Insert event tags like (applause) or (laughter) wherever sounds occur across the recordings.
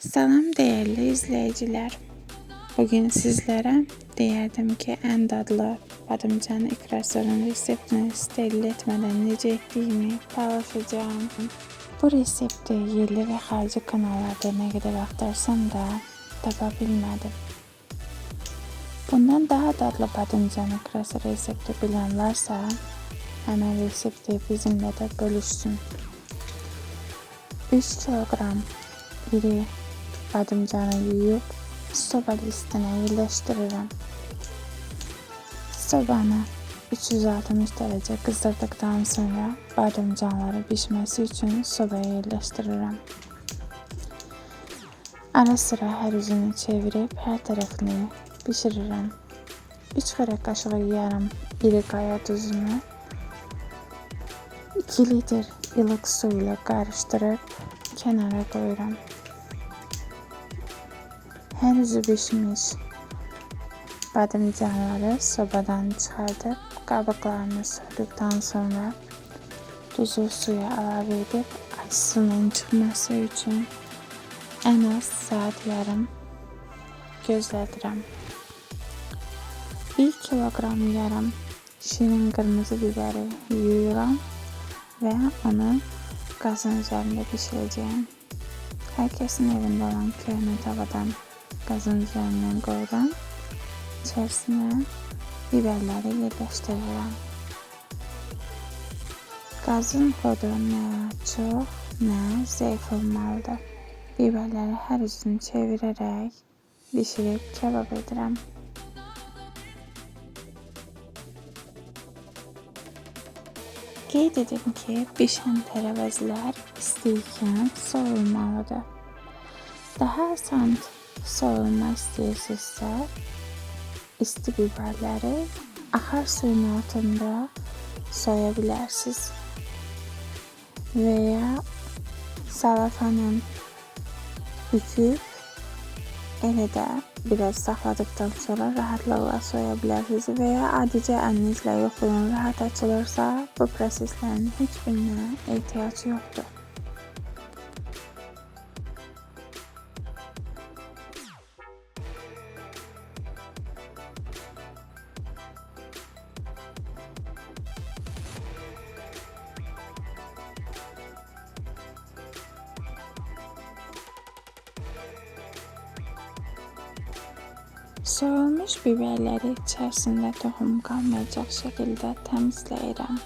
Salam değerli izleyiciler. Bugün sizlere deyərdim ki, en dadlı badımcan ikrasının reseptini steril etmeden necə etdiyimi paylaşacağım. Bu resepti yerli ve xarici kanallarda ne kadar aktarsam da tapa bilmedim. Bundan daha dadlı badımcan ikrası resepti bilen varsa hemen resepti bizimle de bölüşsün. 3 kilogram iri badımcanı yuyup soba listine yerleştiririm. Sobanı 360 derece kızdırdıktan sonra badımcanları pişmesi için sobaya yerleştiririm. Ara sıra her yüzünü çevirip her tarafını pişiririm. 3 kare kaşığı yarım iri kaya tuzunu 2 litre ılık suyla karıştırıp kenara koyuram. Her yüzü pişmiş badımcanları sobadan çıkartıp kabuklarını sürdükten sonra tuzu suya ilave edip acısının çıkması için en az saat yarım gözletirim. 1 kilogram yarım şirin kırmızı biberi yuyuram ve onu gazın üzerinde pişireceğim. Herkesin evinde olan köhne tavadan gazın üzerine koyuram. İçerisine biberleri yerleştiririm. Gazın kodu ne çok ne zayıf olmalıdır. Biberleri her yüzünü çevirerek pişirip kebap ederim. Qeyd edim ki, bişən tərəvəzlər istəyikən soyulmalıdır. Daha asan soyulma istəyirsinizsə, isti biberləri axar suyun altında soya bilərsiniz. Veya salatanın büküp ele de biraz sakladıktan sonra rahatlıkla soyabilirsiniz veya adice elinizle yokluğun rahat açılırsa bu proseslerin hiçbirine ihtiyaç yoktur. Soyulmuş biberleri içerisinde tohum kalmayacak şekilde temizleyelim.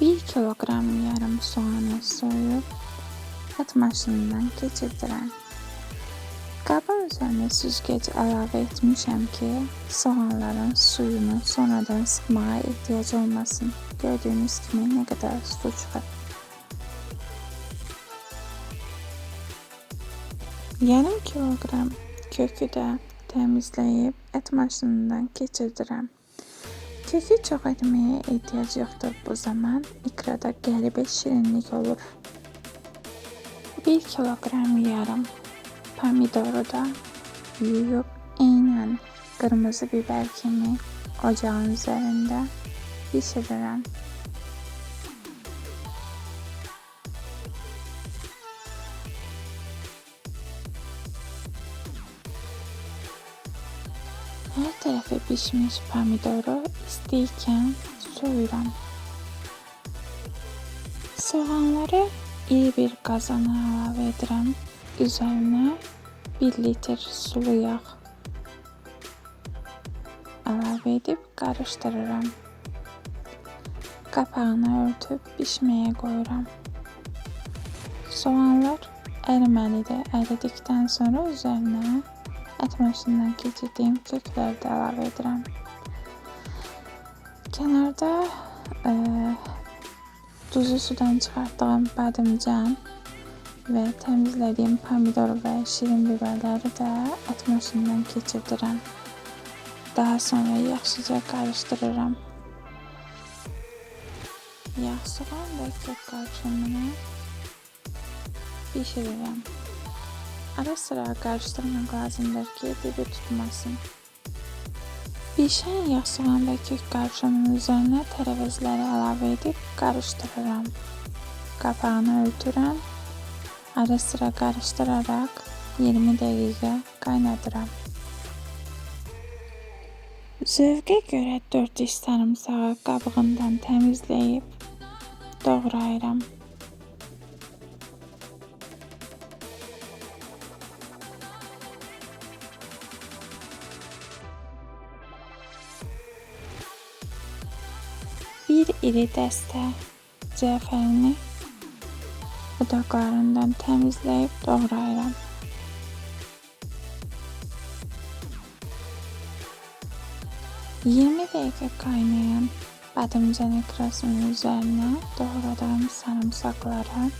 Bir kilogram yarım soğanı soyup et maşınından geçirdiren Üzerine süzgec əlavə etmişəm ki, soğanların suyunu sonradan sıxmağa ehtiyac olmasın. Gördüğünüz kimi ne kadar su çıxır. Yarım kilogram kökü də təmizləyib et maşınından keçirdirəm. Kökü çox etməyə ehtiyac yoxdur bu zaman. İkrada qəribə şirinlik olur. 1 kilogram yarım Pomidoru da yuyup aynen kırmızı biber kimi ocağın üzerinde pişiririm. Her tarafı pişmiş pomidoru isteyken soyuram. Soğanları iyi bir kazana ilave ederim. Üzerine 1 litre sulu yağ ilave edip karıştırırım. Kapağını örtüp pişmeye koyuram. Soğanlar eriməlidir. Eridikten sonra üzerine et maşından geçirdiğim kökləri də əlavə edirəm. Kenarda e, duzu sudan çıxartdığım badımcan ve temizlediğim pomidor ve şirin biberleri de et maşından geçirdirim. Daha sonra yaxşıca karıştırırım. Yağ, soğan ve kök karışımını pişiririm. Ara sıra karıştırmak lazımdır ki dibi tutmasın. Pişen yağ soğan ve kök karışımının üzerine terevizleri ilave edip karıştırıram. Kapağını örtürəm. Ara sıra karıştırarak 20 dakika kaynadıram. Zövqə görə 4 diş sarımsağı qabığından təmizləyib doğrayıram. Bir iri dəstə cəfərini budaqlarından təmizləyib doğrayıram. Yirmi dakika kaynayan badımcan ekrasının üzerine doğradığım sarımsakları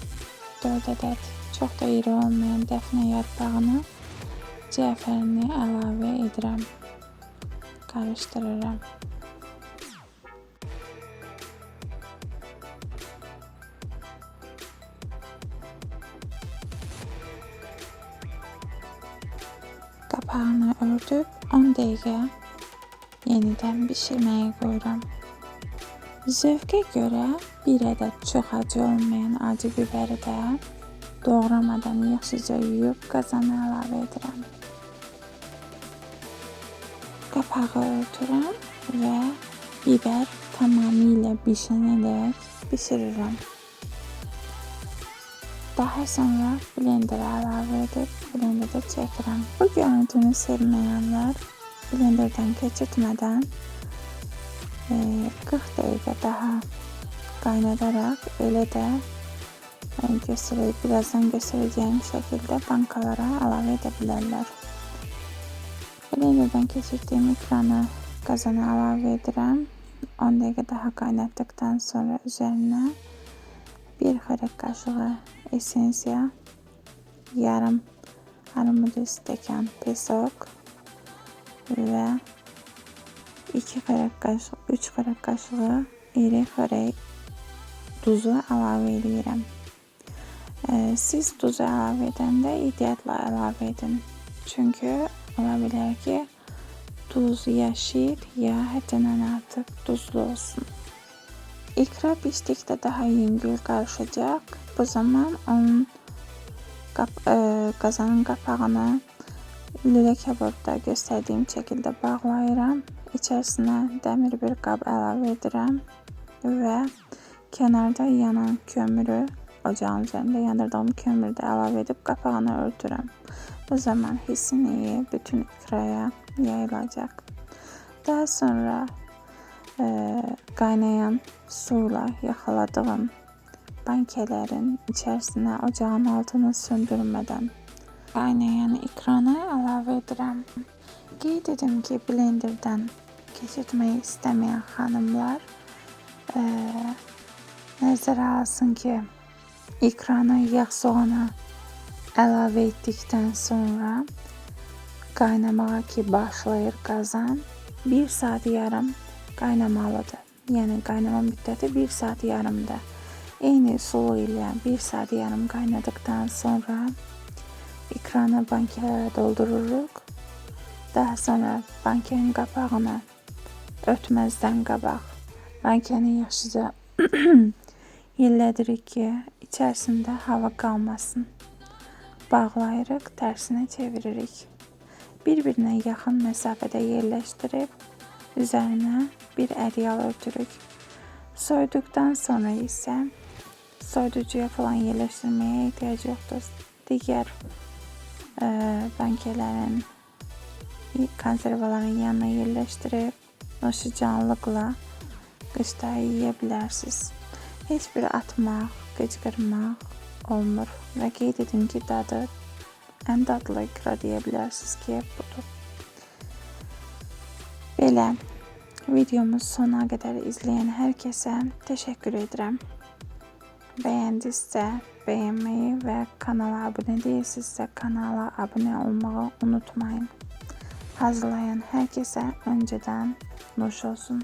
4 adet çok da iri olmayan defne yarpağını cəfərini əlavə edirəm. Karıştırıram. Kapağını örtüp 10 dakika yeniden pişirmeye koyuram. Zövqə görə bir ədəd çox acı olmayan acı biberi də doğramadan yaxşıca yuyub qazana əlavə edirəm. Qapağı örtürəm və biber tamamilə bişənədək bişirirəm. Daha sonra blendera əlavə edib blenderdə çəkirəm. Bu görüntünü sevməyənlər blenderdən keçirtmədən e, 40 dəqiqə daha qaynadarak elə də e, göstərə, birazdan göstərəcəyim şəkildə bankalara əlavə edə bilərlər. Blenderdən keçirdiyim ekranı qazana əlavə edirəm. 10 dəqiqə daha qaynatdıktan sonra üzərinə bir xörək kaşığı esensiya, yarım armut stekan pesok ve 2 xörək kaşığı, 3 xörək kaşığı iri xörək tuzu əlavə edirəm. Ee, siz tuzu əlavə edəndə ehtiyatla əlavə edin. Çünkü ola bilər ki, tuz ya şir ya həddindən artıq tuzlu olsun. İkra piştikçe daha yüngül karışacak. Bu zaman onun kap, e, kazanın kapağını lüle kebabda gösterdiğim şekilde bağlayıram. İçerisine demir bir kap əlavə edirəm ve kenarda yanan kömürü ocağın üzerinde yandırdığım kömürü de əlavə edib qapağını örtürəm. Bu zaman hissini bütün ikraya yayılacak. Daha sonra e, kaynayan suyla yakaladığım bankelerin içerisine ocağın altını söndürmeden kaynayan ikranı əlavə edirəm. Qeyd edim ki, blenderdən keçirtməyi istəməyən xanımlar e, nəzərə alsın ki, ikranı yağ soğana əlavə etdikdən sonra qaynamağa ki başlayır qazan 1 saat yarım qaynamalıdır. Yəni qaynama müddəti 1 saat yarımdır. Eyni sulu ilə 1 saat yarım qaynadıqdan sonra ikranı bankalara doldururuq. Daha sonra bankanın qapağını örtməzdən qabaq bankanı yaxşıca (clears throat) yellədirik ki, içərisində hava qalmasın. Bağlayırıq, tərsinə çeviririk. Bir-birinə yaxın məsafədə yerləşdirib üzerine bir əryal örtürük. Soyduktan sonra ise soyducuya falan yerleştirmeye ihtiyaç yoktur. Diğer e, bankelerin konservaların yanına yerleştirip noşu canlıqla qışda yiyebilirsiniz. Hiçbir atmaq, qıcqırmaq olmur və qeyd edim ki, dadı ən dadlı ikra deyə bilərsiniz ki, budur. Belə videomuz sona kadar izleyen herkese teşekkür ederim. Beğendiyse beğenmeyi ve kanala abone değilsizse kanala abone olmayı unutmayın. Hazırlayan herkese önceden hoş olsun.